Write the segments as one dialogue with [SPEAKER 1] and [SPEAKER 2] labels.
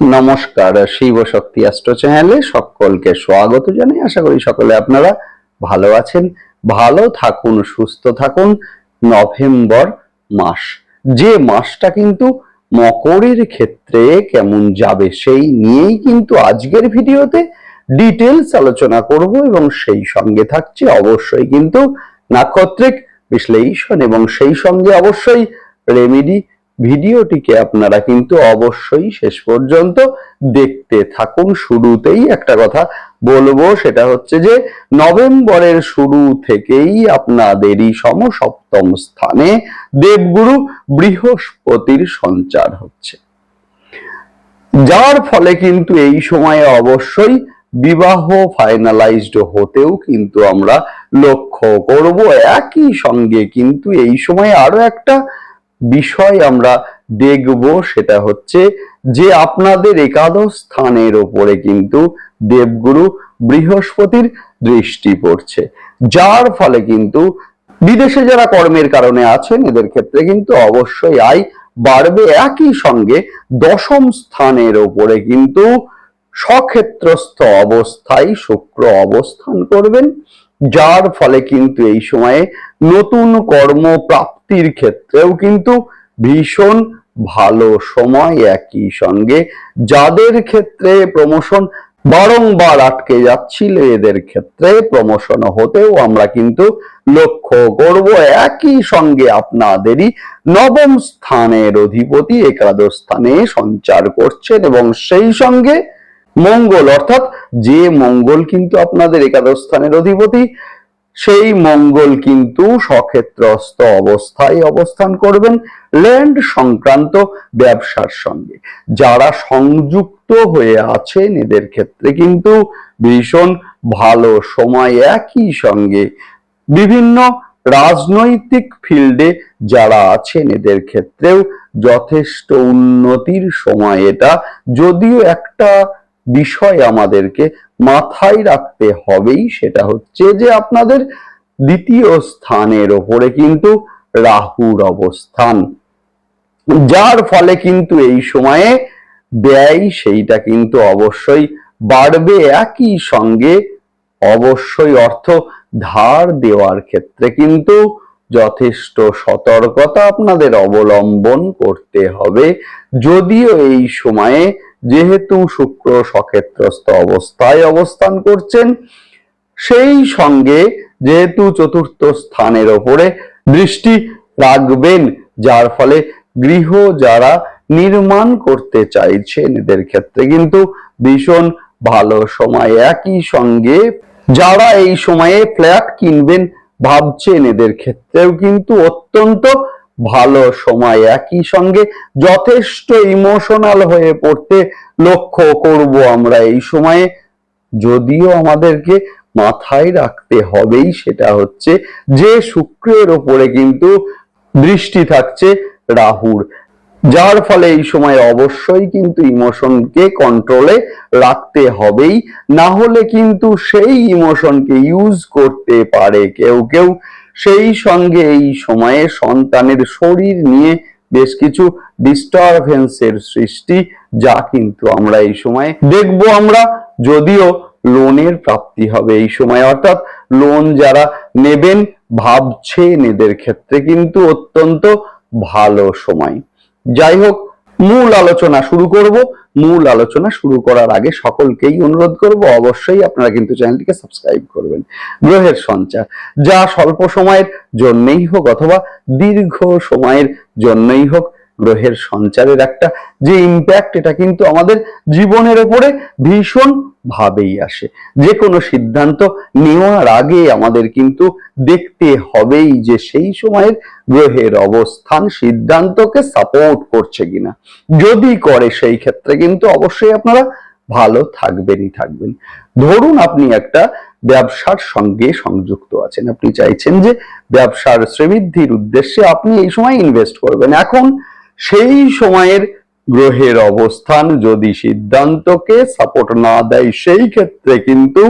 [SPEAKER 1] নমস্কার, শিব শক্তি অ্যাস্ট্রো চ্যানেলে সকলকে স্বাগত জানাই। আশা করি সকলে আপনারা ভালো আছেন। ভালো থাকুন, সুস্থ থাকুন। নভেম্বর মাস, যে মাসটা কিন্তু মকরের ক্ষেত্রে কেমন যাবে সেই নিয়েই কিন্তু আজকের ভিডিওতে ডিটেলস আলোচনা করব এবং সেই সঙ্গে থাকছে অবশ্যই কিন্তু নাক্ষত্রিক বিশ্লেষণ এবং সেই সঙ্গে অবশ্যই রেমেডি ভিডিওটিকে আপনারা কিন্তু অবশ্যই শেষ পর্যন্ত দেখতে থাকুন। শুরুতেই একটা কথা বলব, সেটা হচ্ছে যে নভেম্বরের শুরু থেকেই আপনাদেরই সমসপ্তম স্থানে দেবগুরু বৃহস্পতির সঞ্চার হচ্ছে। যার ফলে কিন্তু এই সময়ে অবশ্যই বিবাহ ফাইনালাইজড হতেও কিন্তু আমরা লক্ষ্য করব। একই সঙ্গে কিন্তু এই সময় আরও একটা বিষয় আমরা দেখব সেটা হচ্ছে যে আপনাদের একাদশ স্থানের ওপরে কিন্তু দেবগুরু বৃহস্পতির দৃষ্টি পড়ছে। যার ফলে কিন্তু বিদেশে যারা কর্মের কারণে আছেন, এদের ক্ষেত্রে কিন্তু অবশ্যই আয় বাড়বে। একই সঙ্গে দশম স্থানের ওপরে কিন্তু সক্ষেত্রস্থ অবস্থায় শুক্র অবস্থান করবেন, যার ফলে কিন্তু এই সময়ে নতুন কর্ম প্রাপ্তির ক্ষেত্রেও কিন্তু ভীষণ ভালো সময় একই সঙ্গে। যাদের ক্ষেত্রে প্রমোশন বারংবার আটকে যাচ্ছিল, এদের ক্ষেত্রে প্রমোশন হতেও আমরা কিন্তু লক্ষ্য করব। একই সঙ্গে আপনাদেরই নবম স্থানের অধিপতি একাদশ স্থানে সঞ্চার করছেন এবং সেই সঙ্গে মঙ্গল, অর্থাৎ যে মঙ্গল কিন্তু আপনাদের একাদশ স্থানের অধিপতি সেই মঙ্গল কিন্তু সক্ষেত্রস্থ অবস্থায় অবস্থান করবেন ল্যান্ড সংক্রান্ত ব্যবসার সঙ্গে। যারা সংযুক্ত হয়ে আছেন, এদের ক্ষেত্রে কিন্তু ভীষণ ভালো সময় একই সঙ্গে। বিভিন্ন রাজনৈতিক ফিল্ডে যারা আছেন, এদের ক্ষেত্রেও যথেষ্ট উন্নতির সময় এটা। যদিও একটা বিষয় আমাদেরকে মাথায় রাখতে হবেই, সেটা হচ্ছে যে আপনাদের দ্বিতীয় স্থানের ওপরে কিন্তু রাহুর অবস্থান। যার ফলে কিন্তু এই সময়ে ব্যয় সেইটা কিন্তু অবশ্যই বাড়বে। একই সঙ্গে অবশ্যই অর্থ ধার দেওয়ার ক্ষেত্রে কিন্তু যথেষ্ট সতর্কতা আপনাদের অবলম্বন করতে হবে। যদিও এই সময়ে যেহেতু শুক্র সক্ষেত্রস্থ অবস্থায় অবস্থান করছেন, সেই সঙ্গে যেহেতু চতুর্থ স্থানের ওপরে দৃষ্টি রাখবেন, যার ফলে গৃহ যারা নির্মাণ করতে চাইছেন, এদের ক্ষেত্রে কিন্তু ভীষণ ভালো সময়। একই সঙ্গে যারা এই সময়ে ফ্ল্যাট কিনবেন ভাবছেন, এদের ক্ষেত্রেও কিন্তু অত্যন্ত ভালো সময়। একই সঙ্গে যথেষ্ট ইমোশনাল হয়ে পড়তে লক্ষ্য করব আমরা এই সময়ে। যদিও আমাদেরকে মাথায় রাখতে হবেই, সেটা হচ্ছে যে শুক্রের ওপরে কিন্তু দৃষ্টি থাকছে রাহুর। যার ফলে এই সময় অবশ্যই কিন্তু ইমোশনকে কন্ট্রোলে রাখতে হবেই। না হলে কিন্তু সেই ইমোশনকে ইউজ করতে পারে কেউ কেউ। সেই সঙ্গে এই সময়ে সন্তানের শরীর নিয়ে বেশ কিছু ডিস্টারবেন্সের সৃষ্টি, যা কিন্তু আমরা এই সময়ে দেখব আমরা। যদিও লোনের প্রাপ্তি হবে এই সময়, অর্থাৎ লোন যারা নেবেন ভাবছেন এদের ক্ষেত্রে কিন্তু অত্যন্ত ভালো সময়। যাই হোক, মূল আলোচনা শুরু করব। মূল আলোচনা শুরু করার আগে সকলকেই অনুরোধ করব, অবশ্যই আপনারা কিন্তু চ্যানেলটিকে সাবস্ক্রাইব করবেন। গ্রহের সঞ্চার, যা স্বল্প সময়ের জন্যই হোক অথবা দীর্ঘ সময়ের জন্যই হোক গ্রহের সঞ্চারের একটা যে ইম্প্যাক্ট এটা কিন্তু আমাদের জীবনের উপরে ভীষণ ভাবেই আসে। যে কোনো সিদ্ধান্ত নেওয়ার আগে আমাদের কিন্তু দেখতে হবেই যে সেই সময়ের গ্রহের অবস্থান সিদ্ধান্তকে সাপোর্ট করছে কিনা। যদি করে, সেই ক্ষেত্রে কিন্তু অবশ্যই আপনারা ভালো থাকবেনই থাকবেন। ধরুন আপনি একটা ব্যবসার সঙ্গে সংযুক্ত আছেন। আপনি চাইছেন যে ব্যবসার শ্রীবৃদ্ধির উদ্দেশ্যে আপনি এই সময় ইনভেস্ট করবেন। এখন সেই সময়ের গ্রহের অবস্থান যদি সিদ্ধান্তকে সাপোর্ট না দেয়, সেই ক্ষেত্রে কিন্তু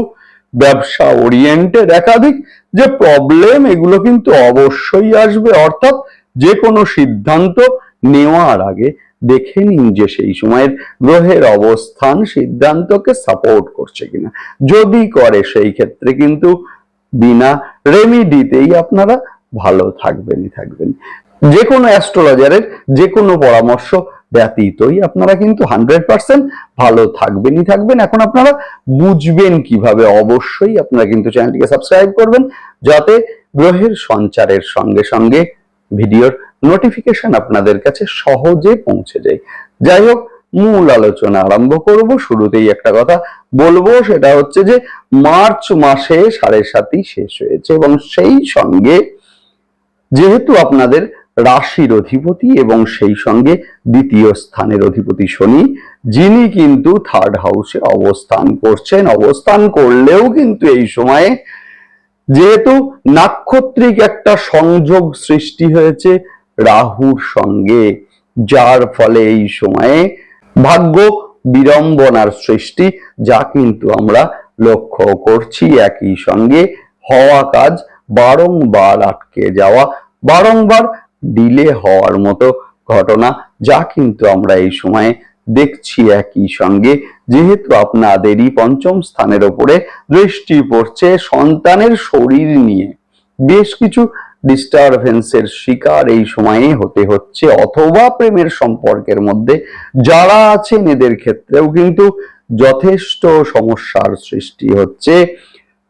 [SPEAKER 1] ব্যবসা ওরিয়েন্টেড একাধিক যে প্রবলেম এগুলো কিন্তু অবশ্যই আসবে। অর্থাৎ যে কোনো সিদ্ধান্ত নেওয়ার আগে দেখে নিন যে সেই সময়ের গ্রহের অবস্থান সিদ্ধান্তকে সাপোর্ট করছে কিনা। যদি করে, সেই ক্ষেত্রে কিন্তু বিনা রেমিডিতেই আপনারা ভালো থাকবেনই থাকবেন। যে কোনো অ্যাস্ট্রোলজারের যে কোনো পরামর্শ ব্যতীতই আপনারা কিন্তু হান্ড্রেড পার্সেন্ট ভালো থাকবেনই থাকবেন। এখন আপনারা বুঝবেন কীভাবে অবশ্যই আপনারা কিন্তু চ্যানেলটিকে সাবস্ক্রাইব করবেন, যাতে গ্রহের সঞ্চারের সঙ্গে সঙ্গে ভিডিওর নোটিফিকেশন আপনাদের কাছে সহজে পৌঁছে যায়। যাই হোক, মূল আলোচনা আরম্ভ করব। শুরুতেই একটা কথা বলব, সেটা হচ্ছে যে মার্চ মাসে সাড়ে সাতই শেষ হয়েছে এবং সেই সঙ্গে যেহেতু আপনাদের রাশির অধিপতি এবং সেই সঙ্গে দ্বিতীয় স্থানের অধিপতি শনি, যিনি কিন্তু থার্ড হাউসে অবস্থান করছেন। অবস্থান করলেও কিন্তু এই সময়ে যেহেতু নাক্ষত্রিক একটা সংযোগ সৃষ্টি হয়েছে রাহুর সঙ্গে, যার ফলে এই সময়ে ভাগ্য বিড়ম্বনার সৃষ্টি, যা কিন্তু আমরা লক্ষ্য করছি একই সঙ্গে। হওয়া কাজ বারংবার আটকে যাওয়া, বারংবার ডিলে হওয়ার মতো ঘটনা যা কিন্তু আমরা এই সময়ে দেখছি একই সঙ্গে। যেহেতু আপনাদেরই পঞ্চম স্থানের ওপরে দৃষ্টি পড়ছে সন্তানের শরীর নিয়ে। বেশ কিছু ডিস্টারবেন্সের শিকার এই সময়ে হতে হচ্ছে, অথবা প্রেমের সম্পর্কের মধ্যে যারা আছেন এদের ক্ষেত্রেও কিন্তু যথেষ্ট সমস্যার সৃষ্টি হচ্ছে।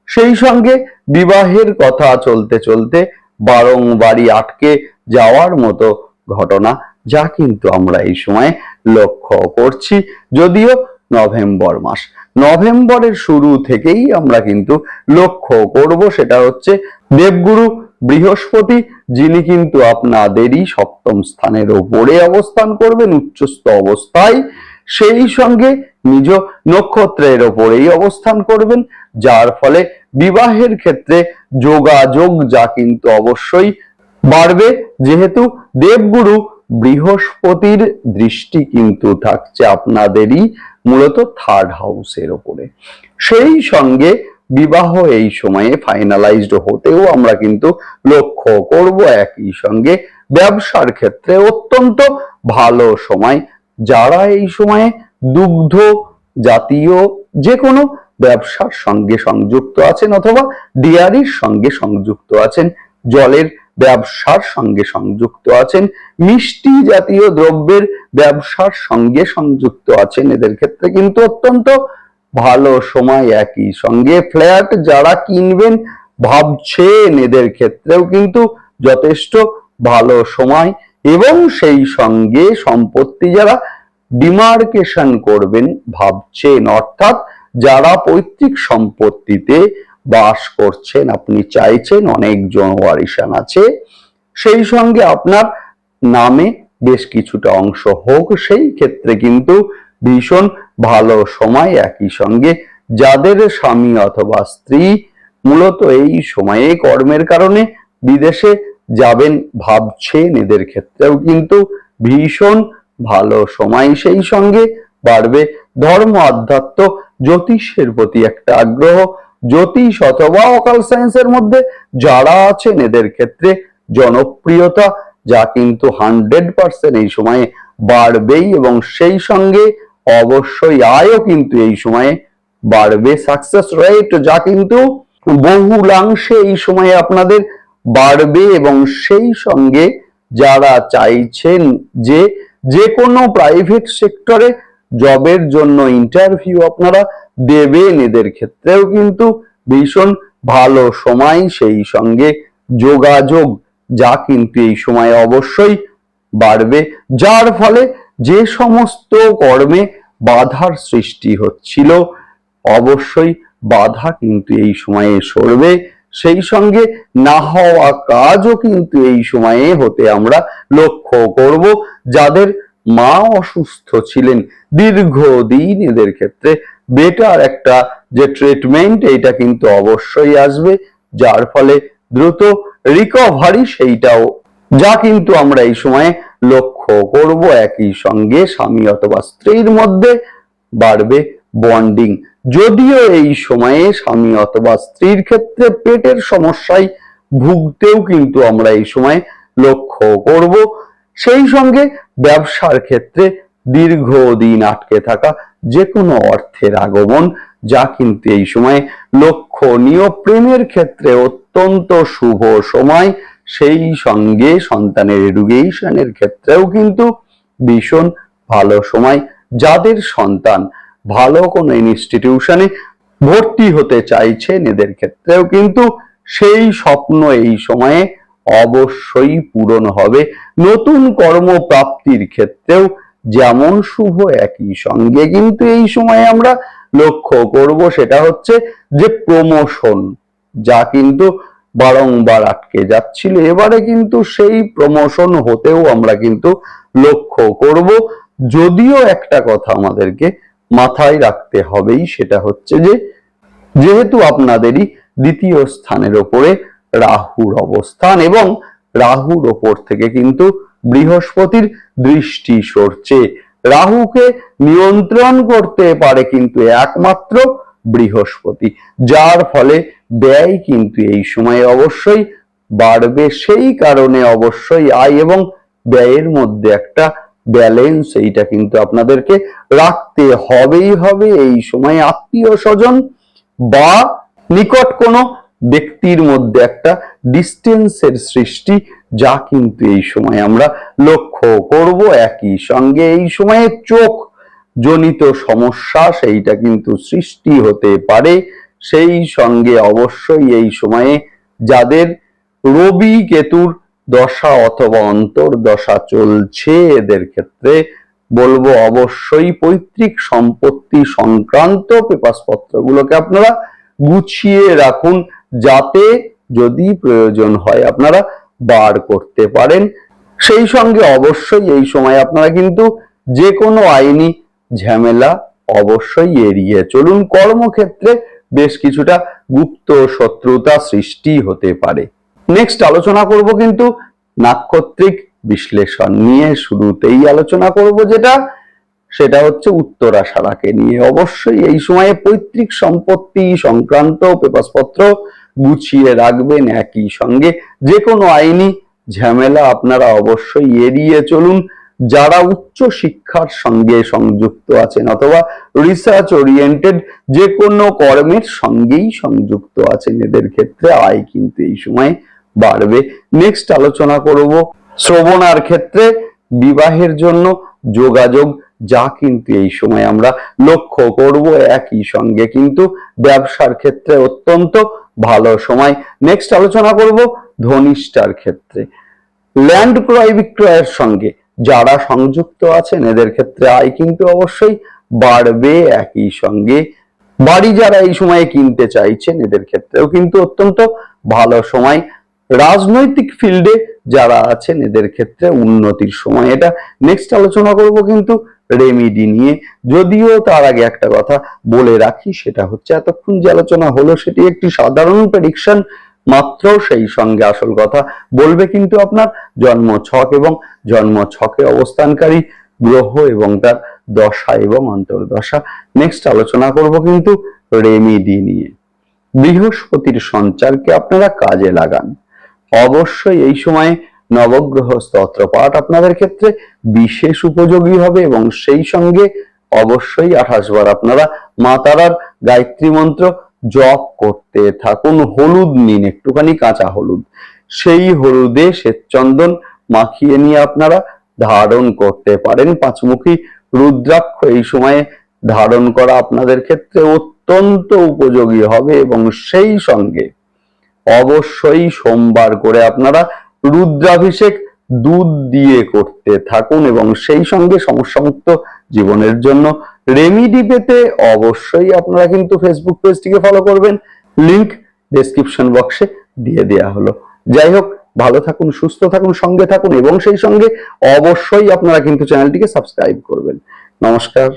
[SPEAKER 1] সেই সঙ্গে বিবাহের কথা চলতে চলতে বারংবারই আটকে যাওয়ার মতো ঘটনা, যা কিন্তু আমরা এই সময় লক্ষ্য করছি। যদিও নভেম্বর মাস। নভেম্বরের শুরু থেকেই আমরা কিন্তু লক্ষ্য করব, সেটা হচ্ছে দেবগুরু বৃহস্পতি, যিনি কিন্তু আপনাদেরই সপ্তম স্থানের ওপরে অবস্থান করবেন, উচ্চস্থ অবস্থায়। সেই সঙ্গে নিজ নক্ষত্রের ওপরেই অবস্থান করবেন, যার ফলে বিবাহের ক্ষেত্রে যোগাযোগ, যা কিন্তু অবশ্যই বাড়বে। যেহেতু দেবগুরু বৃহস্পতির দৃষ্টি কিন্তু থাকছে আপনাদেরই, মূলত থার্ড হাউসের ওপরে। সেই সঙ্গে বিবাহ এই সময়ে ফাইনালাইজড হতেও আমরা কিন্তু লক্ষ্য করব একই সঙ্গে ব্যবসার ক্ষেত্রে অত্যন্ত ভালো সময়। যারা এই সময়ে দুগ্ধ জাতীয় যে কোনো ব্যবসার সঙ্গে সংযুক্ত আছেন অথবা ডিয়ারির সঙ্গে সংযুক্ত আছেন, জলের ব্যবসার সঙ্গে সংযুক্ত আছেন। মিষ্টি জাতীয় দ্রব্যের ব্যবসার সঙ্গে সংযুক্ত আছেন। এদের ক্ষেত্রে কিন্তু অত্যন্ত ভালো সময় একই সঙ্গে। ফ্ল্যাট যারা কিনবেন ভাবছেন, এদের ক্ষেত্রেও কিন্তু যথেষ্ট ভালো সময়। এবং সেই সঙ্গে সম্পত্তি যারা ডিমার্কেশন করবেন, ভাবছেন, অর্থাৎ যারা পৈতৃক সম্পত্তিতে বাস করছেন, আপনি চাইছেন অনেকজন ওয়ারিশান আছে। সেই সঙ্গে আপনার নামে বেশ কিছুটা অংশ হোক, সেই ক্ষেত্রে কিন্তু ভীষণ ভালো সময়। একই সঙ্গে যাদের স্বামী অথবা স্ত্রী মূলত এই সময়ে কর্মের কারণে বিদেশে যাবেন ভাবছেন, এদের ক্ষেত্রেও কিন্তু ভীষণ ভালো সময়। সেই সঙ্গে বাড়বে ধর্ম, আধ্যাত্ম, জ্যোতিষের প্রতি একটা আগ্রহ। জ্যোতিষ অথবা অকাল সায়েন্সের মধ্যে যারা আছেন এদের ক্ষেত্রে জনপ্রিয়তা যা কিন্তু হান্ড্রেড পার্সেন্ট এই সময়ে বাড়বেই এবং সেই সঙ্গে অবশ্যই আয়ও কিন্তু এই সময়ে বাড়বে সাকসেস রেট যা কিন্তু বহুলাংশে এই সময়ে আপনাদের বাড়বে এবং সেই সঙ্গে যারা চাইছেন যে যে কোনো প্রাইভেট সেক্টরে জবের জন্য ইন্টারভিউ আপনারা দেবেন এদের ক্ষেত্রেও কিন্তু ভীষণ ভালো সময়, সেই সঙ্গে যোগাযোগ যা কিন্তু এই সময় অবশ্যই বাড়বে, যার ফলে যে সমস্ত কর্মে বাধার সৃষ্টি হচ্ছিল, অবশ্যই বাধা কিন্তু এই সময়ে সরবে। সেই সঙ্গে না হওয়া কাজও কিন্তু এই সময়ে হতে আমরা লক্ষ্য করব, যাদের মা অসুস্থ ছিলেন, দীর্ঘদিন এদের ক্ষেত্রে বেটার একটা যে ট্রিটমেন্ট এইটা কিন্তু অবশ্যই আসবে, যার ফলে দ্রুত রিকভারি সেইটাও, যা কিন্তু আমরা এই সময়ে লক্ষ্য করব একই সঙ্গে স্বামী অথবা স্ত্রীর মধ্যে বাড়বে বন্ডিং যদিও এই সময়ে স্বামী অথবা স্ত্রীর ক্ষেত্রে পেটের সমস্যায় ভুগতেও কিন্তু আমরা এই সময় লক্ষ্য করব। সেই সঙ্গে ব্যবসার ক্ষেত্রে দীর্ঘদিন আটকে থাকা যে কোনো অর্থের আগমন, যা কিন্তু এই সময়ে লক্ষণীয় প্রেমের ক্ষেত্রে অত্যন্ত শুভ সময়, সেই সঙ্গে সন্তানের এডুকেশনের ক্ষেত্রেও কিন্তু ভীষণ ভালো সময়। যাদের সন্তান ভালো কোনো ইনস্টিটিউশনে ভর্তি হতে চাইছেন, এদের ক্ষেত্রেও কিন্তু সেই স্বপ্ন এই সময়ে অবশ্যই পূরণ হবে। নতুন কর্মপ্রাপ্তির ক্ষেত্রেও যেমন শুভ, একই সঙ্গে কিন্তু এই সময়ে আমরা লক্ষ্য করব সেটা হচ্ছে যে প্রমোশন যা কিন্তু বারংবার আটকে যাচ্ছিল। এবারে কিন্তু সেই প্রমোশন হতেও আমরা কিন্তু লক্ষ্য করব। যদিও একটা কথা আমাদেরকে মাথায় রাখতে হবেই, সেটা হচ্ছে যে যেহেতু আপনাদেরই দ্বিতীয় স্থানের ওপরে রাহুর অবস্থান এবং রাহুর ওপর থেকে কিন্তু বৃহস্পতির দৃষ্টি সরছে। রাহুকে নিয়ন্ত্রণ করতে পারে কিন্তু একমাত্র বৃহস্পতি, যার ফলে ব্যয় কিন্তু এই সময়ে অবশ্যই বাড়বে। সেই কারণে অবশ্যই আয় এবং ব্যয়ের মধ্যে একটা ব্যালেন্স এইটা কিন্তু আপনাদেরকে রাখতে হবেই হবে। এই সময় আত্মীয় স্বজন বা নিকট কোনো ব্যক্তির মধ্যে একটা ডিস্টেন্সের সৃষ্টি, যা কিন্তু এই সময় আমরা লক্ষ্য করব একই সঙ্গে। এই সময়ে চোখ জনিত সমস্যা, সেইটা কিন্তু সৃষ্টি হতে পারে। সেই সঙ্গে অবশ্যই এই সময়ে যাদের রবি কেতুর দশা অথবা অন্তর্দশা চলছে, এদের ক্ষেত্রে বলব অবশ্যই পৈতৃক সম্পত্তি সংক্রান্ত পেপাস পত্রগুলোকে আপনারা গুছিয়ে রাখুন। যাতে যদি প্রয়োজন হয় আপনারা বার করতে পারেন। সেই সঙ্গে অবশ্যই এই সময় আপনারা কিন্তু যে কোনো আইনি ঝামেলা অবশ্যই এড়িয়ে চলুন। কর্মক্ষেত্রে বেশ কিছুটা গুপ্ত শত্রুতা সৃষ্টি হতে পারে। নেক্সট আলোচনা করব কিন্তু নাক্ষত্রিক বিশ্লেষণ নিয়ে। শুরুতেই আলোচনা করব যেটা, সেটা হচ্ছে উত্তরাশারাকে নিয়ে। অবশ্যই এই সময়ে পৈতৃক সম্পত্তি সংক্রান্ত পেপারসপত্র গুছিয়ে রাখবেন একই সঙ্গে। যে কোনো আইনি ঝামেলা আপনারা অবশ্যই এড়িয়ে চলুন। যারা উচ্চ শিক্ষার সঙ্গে সংযুক্ত আছেন অথবা রিসার্চ ওরিয়েন্টেড যে কোনো কর্মের সঙ্গেই সংযুক্ত আছেন, এদের ক্ষেত্রে আয় কিন্তু এই সময় বাড়বে। নেক্সট আলোচনা করব শ্রবণার ক্ষেত্রে। বিবাহের জন্য যোগাযোগ, যা কিন্তু এই সময় আমরা লক্ষ্য করব একই সঙ্গে। কিন্তু ব্যবসার ক্ষেত্রে অত্যন্ত ভালো সময়। নেক্সট আলোচনা করব ধনিষ্ঠার ক্ষেত্রে। ল্যান্ড ক্রয় বিক্রয়ের সঙ্গে যারা সংযুক্ত আছেন, এদের ক্ষেত্রে আয় কিন্তু অবশ্যই বাড়বে একই সঙ্গে। বাড়ি যারা এই সময়ে কিনতে চাইছেন, এদের ক্ষেত্রেও কিন্তু অত্যন্ত ভালো সময়। রাজনৈতিক ফিল্ডে যারা আছেন, এদের ক্ষেত্রে উন্নতির সময়। এটা নেক্সট আলোচনা করব কিন্তু রেমিডি নিয়ে। যদিও তার আগে একটা কথা বলে রাখি, সেটা হচ্ছে এতক্ষণ যে আলোচনা হলো, সেটি একটি সাধারণ প্রেডিকশন মাত্র, সেই সঙ্গে আসল কথা বলবে কিন্তু আপনার জন্ম ছক এবং জন্ম ছকে অবস্থানকারী গ্রহ এবং তার দশা এবং অন্তর্দশা। নেক্সট আলোচনা করব কিন্তু রেমিডি নিয়ে। বৃহস্পতির সঞ্চারকে আপনারা কাজে লাগান। অবশ্যই এই সময়ে নবগ্রহ স্তোত্র পাঠ আপনাদের ক্ষেত্রে বিশেষ উপযোগী হবে এবং সেই সঙ্গে অবশ্যই আঠাশ বার আপনারা মা তারার গায়ত্রী মন্ত্র জপ করতে থাকুন। হলুদ নিন, একটুখানি কাঁচা হলুদ। সেই হলুদে শ্বেতচন্দন মাখিয়ে নিয়ে আপনারা ধারণ করতে পারেন। পাঁচমুখী রুদ্রাক্ষ এই সময়ে ধারণ করা আপনাদের ক্ষেত্রে অত্যন্ত উপযোগী হবে এবং সেই সঙ্গে অবশ্যই সোমবার করে আপনারা রুদ্রাভিষেক দুধ দিয়ে করতে থাকুন এবং সেই সঙ্গে সমস্যামুক্ত জীবনের জন্য রেমিডি পেতে অবশ্যই আপনারা কিন্তু ফেসবুক পেজটিকে ফলো করবেন। লিংক ডেসক্রিপশন বক্সে দিয়ে দেয়া হলো। যাই হোক, ভালো থাকুন, সুস্থ থাকুন, সঙ্গে থাকুন এবং সেই সঙ্গে অবশ্যই আপনারা কিন্তু চ্যানেলটিকে সাবস্ক্রাইব করবেন। নমস্কার।